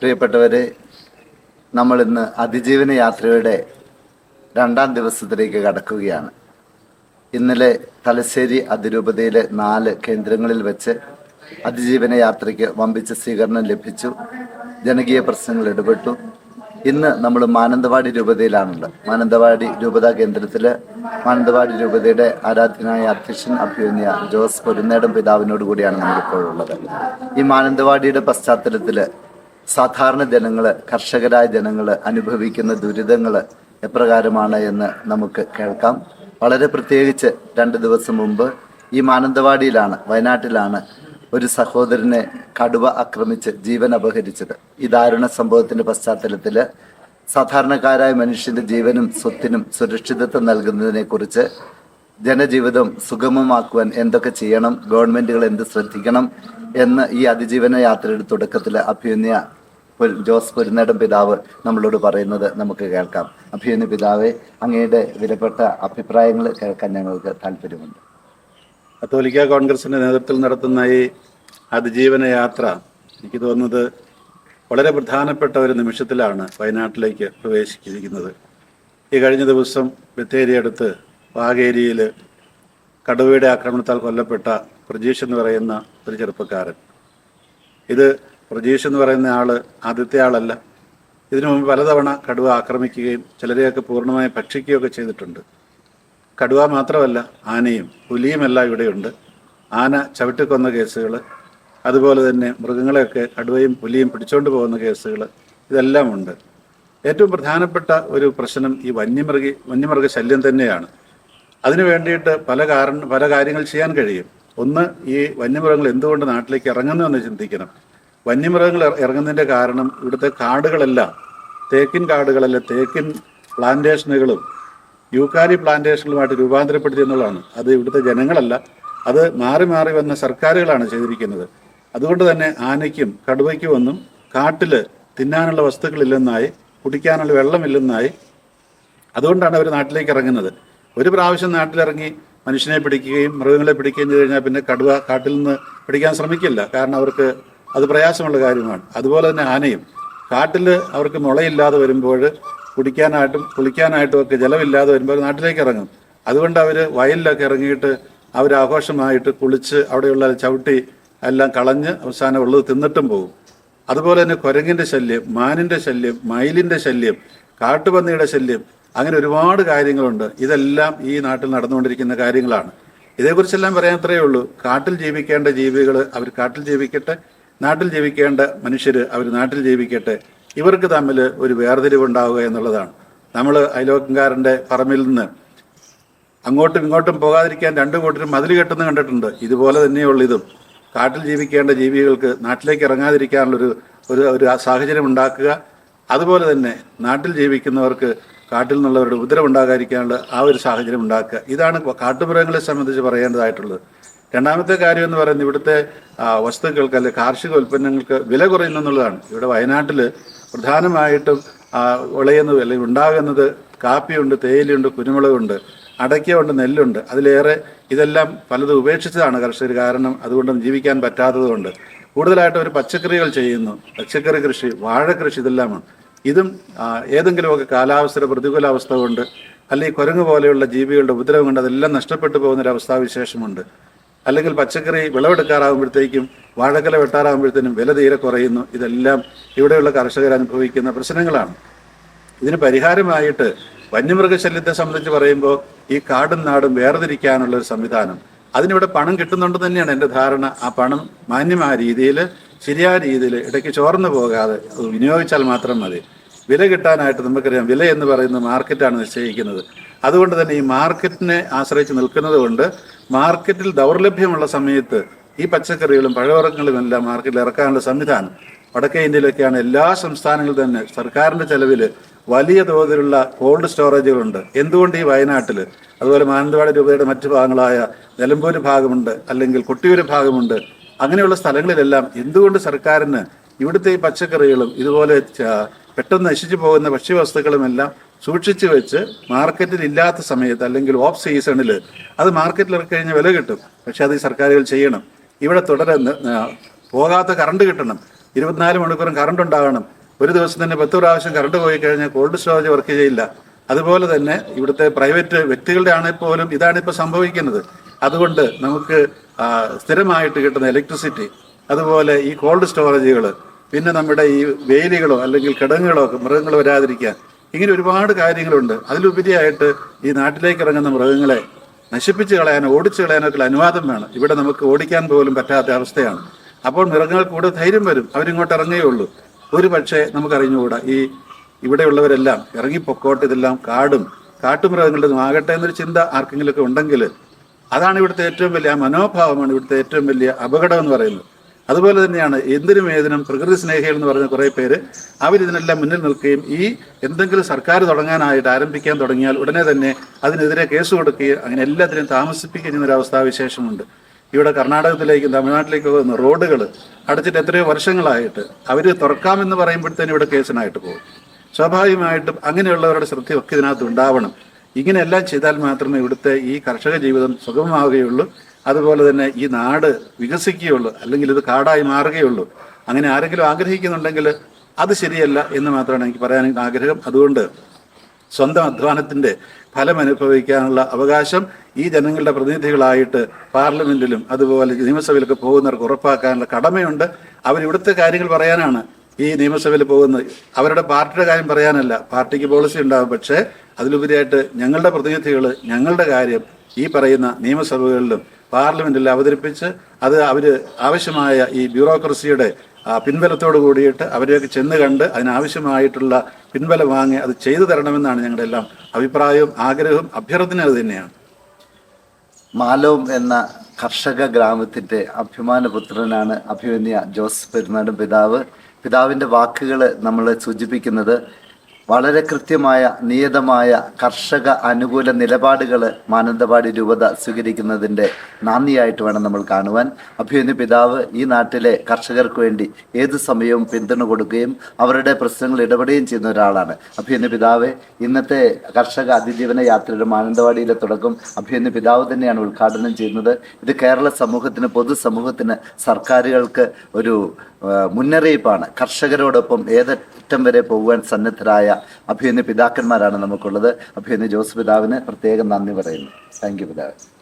പ്രിയപ്പെട്ടവരെ നമ്മൾ ഇന്ന് അതിജീവന യാത്രയുടെ രണ്ടാം ദിവസത്തിലേക്ക് കടക്കുകയാണ്. ഇന്നലെ തലശ്ശേരി അതിരൂപതയിലെ നാല് കേന്ദ്രങ്ങളിൽ വെച്ച് അതിജീവന യാത്രയ്ക്ക് വമ്പിച്ച സ്വീകരണം ലഭിച്ചു. ജനകീയ പ്രശ്നങ്ങൾ ഇടപെട്ടു. ഇന്ന് നമ്മൾ മാനന്തവാടി രൂപതയിലാണുള്ളത്. മാനന്തവാടി രൂപതാ കേന്ദ്രത്തിൽ മാനന്തവാടി രൂപതയുടെ ആരാധ്യനായ അധ്യക്ഷൻ അഭ്യുന്യ ജോസ് പൊരുന്നേടം പിതാവിനോട് കൂടിയാണ് നമ്മളിപ്പോഴുള്ളത് ഈ മാനന്തവാടിയുടെ പശ്ചാത്തലത്തിൽ സാധാരണ ജനങ്ങൾ കർഷകരായ ജനങ്ങൾ അനുഭവിക്കുന്ന ദുരിതങ്ങൾ എപ്രകാരമാണ് എന്ന് നമുക്ക് കേൾക്കാം. വളരെ പ്രത്യേകിച്ച് രണ്ട് ദിവസം മുമ്പ് ഈ മാനന്തവാടിയിലാണ് വയനാട്ടിലാണ് ഒരു സഹോദരനെ കടുവ ആക്രമിച്ച് ജീവൻ അപഹരിച്ചത്. ഈ ദാരുണ സംഭവത്തിന്റെ പശ്ചാത്തലത്തിൽ സാധാരണക്കാരായ മനുഷ്യന്റെ ജീവനും സ്വത്തിനും സുരക്ഷിതത്വം നൽകുന്നതിനെ കുറിച്ച് ജനജീവിതം സുഗമമാക്കുവാൻ എന്തൊക്കെ ചെയ്യണം ഗവൺമെന്റുകൾ എന്ത് ശ്രദ്ധിക്കണം എന്ന് ഈ അതിജീവന യാത്രയുടെ തുടക്കത്തിൽ അഭ്യുന്യ ജോസ് പൊരുന്നേടം പിതാവ് നമ്മളോട് പറയുന്നത് നമുക്ക് കേൾക്കാം. അഭ്യുന്യ പിതാവെ അങ്ങയുടെ വിലപ്പെട്ട അഭിപ്രായങ്ങൾ കേൾക്കാൻ ഞങ്ങൾക്ക് താല്പര്യമുണ്ട്. കത്തോലിക്ക കോൺഗ്രസിന്റെ നേതൃത്വത്തിൽ നടത്തുന്ന ഈ അതിജീവന യാത്ര എനിക്ക് തോന്നുന്നത് വളരെ പ്രധാനപ്പെട്ട ഒരു നിമിഷത്തിലാണ് വയനാട്ടിലേക്ക് പ്രവേശിച്ചിരിക്കുന്നത്. ഈ കഴിഞ്ഞ ദിവസം ബത്തേരി അടുത്ത് വാഗേരിയിൽ കടുവയുടെ ആക്രമണത്താൽ കൊല്ലപ്പെട്ട പ്രജീഷ് എന്ന് പറയുന്ന ഒരു ചെറുപ്പക്കാരൻ ഇത് പ്രജീഷ് എന്ന് പറയുന്ന ആൾ ആദ്യത്തെ ആളല്ല. ഇതിനു മുമ്പ് പലതവണ കടുവ ആക്രമിക്കുകയും ചിലരെയൊക്കെ പൂർണമായി ഭക്ഷിക്കുകയൊക്കെ ചെയ്തിട്ടുണ്ട്. കടുവ മാത്രമല്ല ആനയും പുലിയുമെല്ലാം ഇവിടെയുണ്ട്. ആന ചവിട്ടിക്കൊന്ന കേസുകൾ അതുപോലെ തന്നെ മൃഗങ്ങളെയൊക്കെ കടുവയും പുലിയും പിടിച്ചോണ്ട് പോകുന്ന കേസുകൾ ഇതെല്ലാം ഉണ്ട് ഏറ്റവും പ്രധാനപ്പെട്ട ഒരു പ്രശ്നം ഈ വന്യമൃഗി വന്യമൃഗ ശല്യം തന്നെയാണ്. അതിനു വേണ്ടിയിട്ട് പല കാരണം പല കാര്യങ്ങൾ ചെയ്യാൻ കഴിയും. ഒന്ന് ഈ വന്യമൃഗങ്ങൾ എന്തുകൊണ്ട് നാട്ടിലേക്ക് ഇറങ്ങുന്നു എന്ന് ചിന്തിക്കണം. വന്യമൃഗങ്ങൾ ഇറങ്ങുന്നതിന്റെ കാരണം ഇവിടുത്തെ കാടുകളെല്ലാം തേക്കിൻ കാടുകളല്ല തേക്കിൻ പ്ലാന്റേഷനുകളും യൂക്കാരി പ്ലാന്റേഷനുകളുമായിട്ട് രൂപാന്തരപ്പെടുത്തി എന്നുള്ളതാണ്. അത് ഇവിടുത്തെ ജനങ്ങളല്ല. അത് മാറി മാറി വന്ന സർക്കാരുകളാണ് ചെയ്തിരിക്കുന്നത്. അതുകൊണ്ട് തന്നെ ആനയ്ക്കും കടുവയ്ക്കും ഒന്നും കാട്ടിൽ തിന്നാനുള്ള വസ്തുക്കളില്ലെന്നായി കുടിക്കാനുള്ള വെള്ളമില്ലെന്നായി അതുകൊണ്ടാണ് അവർ നാട്ടിലേക്ക് ഇറങ്ങുന്നത്. ഒരു പ്രാവശ്യം നാട്ടിലിറങ്ങി മനുഷ്യനെ പിടിക്കുകയും മൃഗങ്ങളെ പിടിക്കുകയും ചെയ്ത് കഴിഞ്ഞാൽ പിന്നെ കടുവ കാട്ടിൽ നിന്ന് പിടിക്കാൻ ശ്രമിക്കില്ല. കാരണം അവർക്ക് അത് പ്രയാസമുള്ള കാര്യമാണ്. അതുപോലെ തന്നെ ആനയും. കാട്ടിൽ അവർക്ക് മുളയില്ലാതെ വരുമ്പോൾ കുടിക്കാനായിട്ടും കുളിക്കാനായിട്ടും ഒക്കെ ജലമില്ലാതെ വരുമ്പോൾ നാട്ടിലേക്ക് ഇറങ്ങും. അതുകൊണ്ട് അവർ വയലിലൊക്കെ ഇറങ്ങിയിട്ട് അവർ ആഘോഷമായിട്ട് കുളിച്ച് അവിടെയുള്ള ചവിട്ടി എല്ലാം കളഞ്ഞ് അവസാനം ഉള്ളത് തിന്നിട്ടും പോകും. അതുപോലെ തന്നെ കുരങ്ങിന്റെ ശല്യം മാനിന്റെ ശല്യം മയിലിന്റെ ശല്യം കാട്ടുപന്നിയുടെ ശല്യം അങ്ങനെ ഒരുപാട് കാര്യങ്ങളുണ്ട്. ഇതെല്ലാം ഈ നാട്ടിൽ നടന്നുകൊണ്ടിരിക്കുന്ന കാര്യങ്ങളാണ്. ഇതേക്കുറിച്ചെല്ലാം പറയാൻ അത്രയേ ഉള്ളൂ. കാട്ടിൽ ജീവിക്കേണ്ട ജീവികൾ അവർ കാട്ടിൽ ജീവിക്കട്ടെ നാട്ടിൽ ജീവിക്കേണ്ട മനുഷ്യർ അവർ നാട്ടിൽ ജീവിക്കട്ടെ. ഇവർക്ക് തമ്മിൽ ഒരു വേർതിരിവുണ്ടാവുക എന്നുള്ളതാണ്. നമ്മൾ അയലോക്കംകാരന്റെ പറമ്പിൽ നിന്ന് അങ്ങോട്ടും ഇങ്ങോട്ടും പോകാതിരിക്കാൻ രണ്ടു കൂട്ടരും മതിൽ കെട്ടുന്ന കണ്ടിട്ടുണ്ട്. ഇതുപോലെ തന്നെയുള്ള ഇതും. കാട്ടിൽ ജീവിക്കേണ്ട ജീവികൾക്ക് നാട്ടിലേക്ക് ഇറങ്ങാതിരിക്കാനുള്ളൊരു ഒരു ഒരു സാഹചര്യം ഉണ്ടാക്കുക. അതുപോലെ തന്നെ നാട്ടിൽ ജീവിക്കുന്നവർക്ക് കാട്ടിൽ നിന്നുള്ളവരുടെ ഉപദ്രവം ഉണ്ടാകാതിരിക്കാനുള്ള ആ ഒരു സാഹചര്യം ഉണ്ടാക്കുക. ഇതാണ് കാട്ടുമൃഗങ്ങളെ സംബന്ധിച്ച് പറയേണ്ടതായിട്ടുള്ളത്. രണ്ടാമത്തെ കാര്യം എന്ന് പറയുന്നത് ഇവിടുത്തെ വസ്തുക്കൾക്ക് അല്ലെ കാർഷിക ഉൽപ്പന്നങ്ങൾക്ക് വില കുറയുന്നു എന്നുള്ളതാണ് ഇവിടെ വയനാട്ടിൽ പ്രധാനമായിട്ടും വിളയുന്നത് അല്ലെങ്കിൽ ഉണ്ടാകുന്നത് കാപ്പിയുണ്ട് തേയിലയുണ്ട് കുരുമുളകുണ്ട് അടയ്ക്കയുണ്ട് നെല്ലുണ്ട്. അതിലേറെ ഇതെല്ലാം പലതും ഉപേക്ഷിച്ചതാണ് കർഷകർ കാരണം അതുകൊണ്ട് ജീവിക്കാൻ പറ്റാത്തതുകൊണ്ട്. കൂടുതലായിട്ട് അവർ പച്ചക്കറികൾ ചെയ്യുന്നു. പച്ചക്കറി കൃഷി വാഴ കൃഷി ഇതെല്ലാമാണ്. ഇതും ഏതെങ്കിലുമൊക്കെ കാലാവസ്ഥയുടെ പ്രതികൂലാവസ്ഥ കൊണ്ട് അല്ലെങ്കിൽ കുരങ്ങ് പോലെയുള്ള ജീവികളുടെ ഉപദ്രവം കൊണ്ട് അതെല്ലാം നഷ്ടപ്പെട്ടു പോകുന്ന ഒരു അവസ്ഥാവിശേഷമുണ്ട് അല്ലെങ്കിൽ പച്ചക്കറി വിളവെടുക്കാറാകുമ്പോഴത്തേക്കും വാഴക്കല വെട്ടാറാകുമ്പോഴത്തേനും വില തീരെ കുറയുന്നു. ഇതെല്ലാം ഇവിടെയുള്ള കർഷകർ അനുഭവിക്കുന്ന പ്രശ്നങ്ങളാണ്. ഇതിന് പരിഹാരമായിട്ട് വന്യമൃഗശല്യത്തെ സംബന്ധിച്ച് പറയുമ്പോൾ ഈ കാടും നാടും വേർതിരിക്കാനുള്ള ഒരു സംവിധാനം. അതിനിവിടെ പണം കിട്ടുന്നുണ്ട് തന്നെയാണ് എന്റെ ധാരണ. ആ പണം മാന്യമായ രീതിയിൽ ശരിയായ രീതിയിൽ ഇടയ്ക്ക് ചോർന്നു പോകാതെ വിനിയോഗിച്ചാൽ മാത്രം മതി. വില കിട്ടാനായിട്ട് നമുക്കറിയാം. വില എന്ന് പറയുന്നത് മാർക്കറ്റാണ് നിശ്ചയിക്കുന്നത്. അതുകൊണ്ട് തന്നെ ഈ മാർക്കറ്റിനെ ആശ്രയിച്ച് നിൽക്കുന്നത് കൊണ്ട് മാർക്കറ്റിൽ ദൗർലഭ്യമുള്ള സമയത്ത് ഈ പച്ചക്കറികളും പഴവർഗങ്ങളും എല്ലാം മാർക്കറ്റിൽ ഇറക്കാനുള്ള സംവിധാനം വടക്കേ ഇന്ത്യയിലൊക്കെയാണ് എല്ലാ സംസ്ഥാനങ്ങളും തന്നെ സർക്കാരിന്റെ ചെലവിൽ വലിയ തോതിലുള്ള കോൾഡ് സ്റ്റോറേജുകളുണ്ട് എന്തുകൊണ്ട് ഈ വയനാട്ടിൽ അതുപോലെ മാനന്തവാടി രൂപയുടെ മറ്റു ഭാഗങ്ങളായ നിലമ്പൂര് ഭാഗമുണ്ട് അല്ലെങ്കിൽ കൊട്ടിയൂര് ഭാഗമുണ്ട് അങ്ങനെയുള്ള സ്ഥലങ്ങളിലെല്ലാം എന്തുകൊണ്ട് സർക്കാരിന് ഇവിടുത്തെ ഈ പച്ചക്കറികളും ഇതുപോലെ പെട്ടെന്ന് നശിച്ചു പോകുന്ന ഭക്ഷ്യവസ്തുക്കളുമെല്ലാം സൂക്ഷിച്ചു വെച്ച് മാർക്കറ്റിൽ ഇല്ലാത്ത സമയത്ത് അല്ലെങ്കിൽ ഓഫ് സീസണിൽ അത് മാർക്കറ്റിൽ ഇറക്കി വില കിട്ടും. പക്ഷെ അത് ഈ സർക്കാരുകൾ ചെയ്യണം. ഇവിടെ തുടരുന്ന പോകാത്ത കറണ്ട് കിട്ടണം. ഇരുപത്തിനാല് മണിക്കൂറും കറണ്ട് ഉണ്ടാകണം. ഒരു ദിവസം തന്നെ പത്ത് പ്രാവശ്യം കറണ്ട് പോയി കഴിഞ്ഞാൽ കോൾഡ് സ്റ്റോറേജ് വർക്ക് ചെയ്യില്ല. അതുപോലെ തന്നെ ഇവിടുത്തെ പ്രൈവറ്റ് വ്യക്തികളുടെ ആണെങ്കിൽ പോലും ഇതാണ് ഇപ്പോൾ സംഭവിക്കുന്നത്. അതുകൊണ്ട് നമുക്ക് സ്ഥിരമായിട്ട് കിട്ടുന്ന ഇലക്ട്രിസിറ്റി അതുപോലെ ഈ കോൾഡ് സ്റ്റോറേജുകൾ പിന്നെ നമ്മുടെ ഈ വേലികളോ അല്ലെങ്കിൽ കിടങ്ങുകളോ ഒക്കെ മൃഗങ്ങൾ വരാതിരിക്കാൻ ഇങ്ങനെ ഒരുപാട് കാര്യങ്ങളുണ്ട്. അതിലുപരിയായിട്ട് ഈ നാട്ടിലേക്ക് ഇറങ്ങുന്ന മൃഗങ്ങളെ നശിപ്പിച്ച് കളയാനോ ഓടിച്ചു കളയാനോ ഒക്കെ അനുവാദം വേണം. ഇവിടെ നമുക്ക് ഓടിക്കാൻ പോലും പറ്റാത്ത അവസ്ഥയാണ്. അപ്പോൾ മൃഗങ്ങൾ കൂടെ ധൈര്യം വരും. അവരിങ്ങോട്ട് ഇറങ്ങുകയുള്ളൂ ഒരു പക്ഷേ നമുക്കറിഞ്ഞുകൂടാ. ഈ ഇവിടെയുള്ളവരെല്ലാം ഇറങ്ങിപ്പൊക്കോട്ട് ഇതെല്ലാം കാടും കാട്ടുമൃഗങ്ങളുടെതും ആകട്ടെ എന്നൊരു ചിന്ത ആർക്കെങ്കിലുമൊക്കെ ഉണ്ടെങ്കിൽ അതാണ് ഇവിടുത്തെ ഏറ്റവും വലിയ മനോഭാവമാണ് ഇവിടുത്തെ ഏറ്റവും വലിയ അപകടം എന്ന് പറയുന്നത്. അതുപോലെ തന്നെയാണ് എന്തിനും ഏതിനും പ്രകൃതി സ്നേഹികൾ എന്ന് പറഞ്ഞ കുറേ പേര് അവരിതിനെല്ലാം മുന്നിൽ നിൽക്കുകയും ഈ എന്തെങ്കിലും സർക്കാർ തുടങ്ങാനായിട്ട് ആരംഭിക്കാൻ തുടങ്ങിയാൽ ഉടനെ തന്നെ അതിനെതിരെ കേസ് കൊടുക്കുകയും അങ്ങനെ എല്ലാത്തിനെയും താമസിപ്പിക്കുകയും ചെയ്യുന്ന ഒരു അവസ്ഥാവിശേഷമുണ്ട്. ഇവിടെ കർണാടകത്തിലേക്കും തമിഴ്നാട്ടിലേക്കും പോകുന്ന റോഡുകൾ അടച്ചിട്ട് എത്രയോ വർഷങ്ങളായിട്ട് അവർ തുറക്കാമെന്ന് പറയുമ്പോഴത്തേനും ഇവിടെ കേസിനായിട്ട് പോകും. സ്വാഭാവികമായിട്ടും അങ്ങനെയുള്ളവരുടെ ശ്രദ്ധയൊക്കെ ഇതിനകത്ത് ഉണ്ടാവണം. ഇങ്ങനെയെല്ലാം ചെയ്താൽ മാത്രമേ ഇവിടുത്തെ ഈ കർഷക ജീവിതം സുഗമമാവുകയുള്ളൂ. അതുപോലെ തന്നെ ഈ നാട് വികസിക്കുകയുള്ളൂ അല്ലെങ്കിൽ ഇത് കാടായി മാറുകയുള്ളൂ. അങ്ങനെ ആരെങ്കിലും ആഗ്രഹിക്കുന്നുണ്ടെങ്കിൽ അത് ശരിയല്ല എന്ന് മാത്രമാണ് എനിക്ക് പറയാൻ ആഗ്രഹം. അതുകൊണ്ട് സ്വന്തം അധ്വാനത്തിന്റെ ഫലം അനുഭവിക്കാനുള്ള അവകാശം ഈ ജനങ്ങളുടെ പ്രതിനിധികളായിട്ട് പാർലമെന്റിലും അതുപോലെ നിയമസഭയിലൊക്കെ പോകുന്നവർക്ക് ഉറപ്പാക്കാനുള്ള കടമയുണ്ട്. അവരിവിടുത്തെ കാര്യങ്ങൾ പറയാനാണ് ഈ നിയമസഭയിൽ പോകുന്നത്. അവരുടെ പാർട്ടിയുടെ കാര്യം പറയാനല്ല. പാർട്ടിക്ക് പോളിസി ഉണ്ടാകും പക്ഷേ അതിലുപരിയായിട്ട് ഞങ്ങളുടെ പ്രതിനിധികൾ ഞങ്ങളുടെ കാര്യം ഈ പറയുന്ന നിയമസഭകളിലും പാർലമെന്റിൽ അവതരിപ്പിച്ച് അത് അവർ ആവശ്യമായ ഈ ബ്യൂറോക്രസിയുടെ പിൻബലത്തോട് കൂടിയിട്ട് അവരെയൊക്കെ ചെന്ന് കണ്ട് അതിനാവശ്യമായിട്ടുള്ള പിൻബലം വാങ്ങി അത് ചെയ്തു തരണമെന്നാണ് ഞങ്ങളുടെ എല്ലാം അഭിപ്രായവും ആഗ്രഹവും. അഭ്യർത്ഥന അത് തന്നെയാണ്. മാലോം എന്ന കർഷക ഗ്രാമത്തിന്റെ അഭിമാനപുത്രനാണ് അഭിമന്യ ജോസ് പെരുന്നാടും പിതാവ്. പിതാവിന്റെ വാക്കുകൾ നമ്മൾ സൂചിപ്പിക്കുന്നത് വളരെ കൃത്യമായ നിയതമായ കർഷക അനുകൂല നിലപാടുകൾ മാനന്തവാടി രൂപത സ്വീകരിക്കുന്നതിന്റെ നാന്ദിയായിട്ട് വേണം നമ്മൾ കാണുവാൻ. അഭ്യുന്ന പിതാവ് ഈ നാട്ടിലെ കർഷകർക്ക് വേണ്ടി ഏത് സമയവും പിന്തുണ കൊടുക്കുകയും അവരുടെ പ്രശ്നങ്ങൾ ഇടപെടുകയും ചെയ്യുന്ന ഒരാളാണ്. അഭ്യുന്ന പിതാവ് ഇന്നത്തെ കർഷക അതിജീവന യാത്രയുടെ മാനന്തവാടിയിലെ തുടക്കം അഭ്യുന്ന പിതാവ് തന്നെയാണ് ഉദ്ഘാടനം ചെയ്യുന്നത്. ഇത് കേരള സമൂഹത്തിന് പൊതുസമൂഹത്തിന് സർക്കാരുകൾക്ക് ഒരു മുന്നറിയിപ്പാണ്. കർഷകരോടൊപ്പം ഏതറ്റം വരെ പോകുവാൻ സന്നദ്ധരായ അഭിയന്ന് പിതാക്കന്മാരാണ് നമുക്കുള്ളത്. അഭിയന്ന് ജോസ് പിതാവിന് പ്രത്യേകം നന്ദി പറയുന്നു. താങ്ക് യു പിതാവ്.